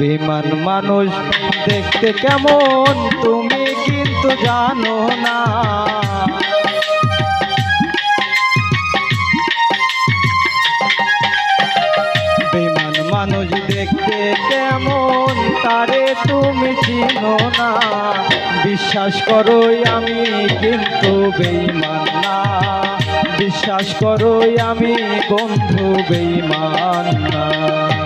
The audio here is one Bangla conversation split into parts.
বিমান মানুষ, দেখতে কেমন? তুমি কিন্তু জানো না। বিমান মানুষ, দেখতে কেমন? তারে তুমি চিনো না। বিশ্বাস করো আমি কিন্তু বেইমান না। বিশ্বাস করো আমি বন্ধু বেইমান না।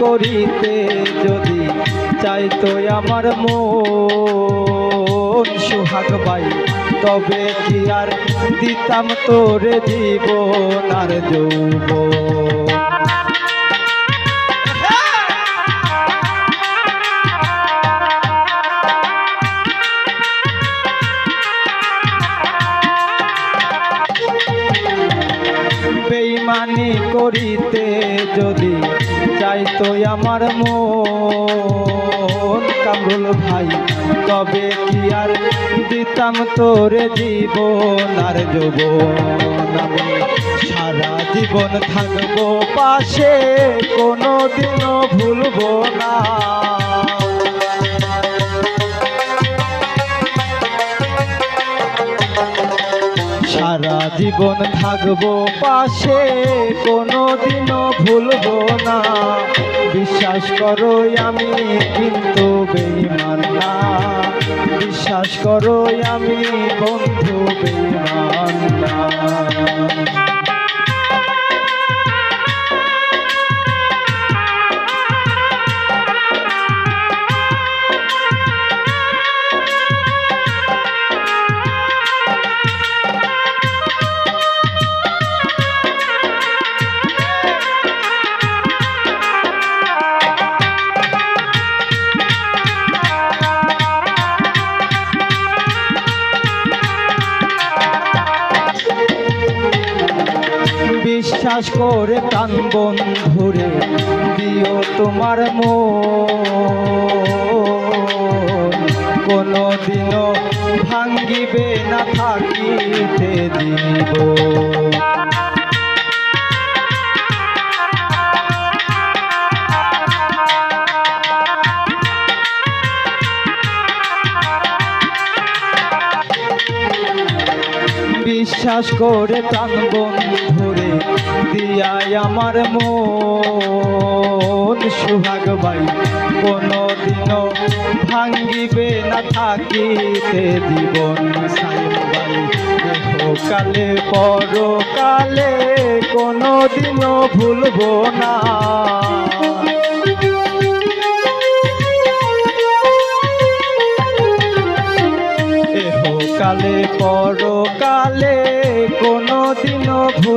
করিতে যদি চাইতো আমার মন সুহাগ বাই তবে কি আর দিতাম তোরে জীবন আর যৌব বেইমানি করিতে যদি চাইতো আমার মন। কামরুল ভাই, তবে কি আর দিতাম তোরে জীবন আর আমি সারা জীবন থাকব পাশে কোনো দিনও ভুলবো না। জীবন থাকব পাশে কোনো দিনও ভুলবো না। বিশ্বাস করো আমি কিন্তু বেইমান না। বিশ্বাস করো আমি বন্ধু বেইমান না। বিশ্বাস করে প্রাণ বন্ধুরে দিও তোমার মো কোনো দিনও ভাঙ্গিবে না থাকিতে দিব। বিশ্বাস করে প্রাণ বন্ধুরে দিয়াই আমার মন। সুহাগ বাই কোনো দিনও ভাঙ্গিবে না থাকিতে জীবন কালে পরকালে কোনো দিনও ভুলবো না।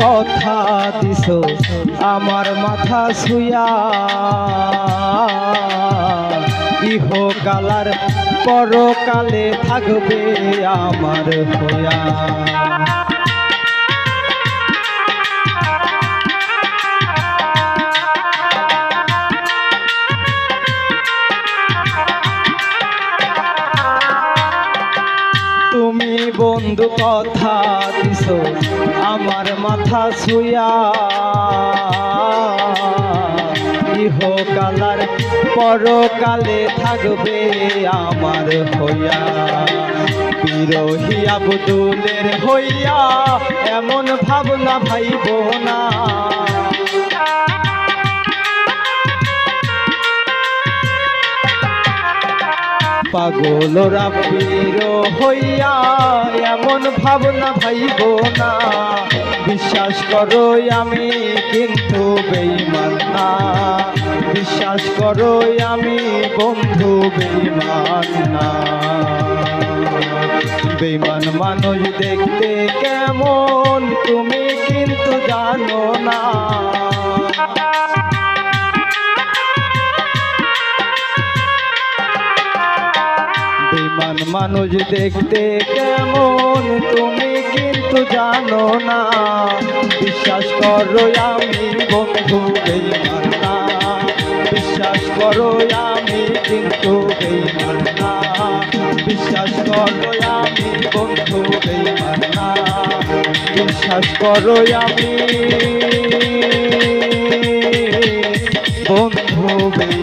কথা দিস আমার মাথা শুয়া ইহ কালার পরকালে থাকবে আমার হইয়া। বন্ধু, কথা দিছ, আমার মাথা ছুঁয়া। ইহকালার পরকালে থাকবে আমার হইয়া। বিরোহী আবদুলের হইয়া এমন ভাবনা ভাইব না। পাগল রাপির হইয়া এমন ভাবনা ভাইব না। বিশ্বাস করো আমি কিন্তু বেইমান না। বিশ্বাস করো আমি বন্ধু বেইমান না। বেইমান মানুষ দেখতে কেমন, তুমি কিন্তু জানো না। মানুষ দেখতে কেমন? তুমি কিন্তু জানো না। বিশ্বাস করো আমি বন্ধু বেইমান না বিশ্বাস করো আমি কিন্তু বেইমান না বিশ্বাস করো আমি বন্ধু বেইমান বিশ্বাস করো আমি বন্ধু বেইমান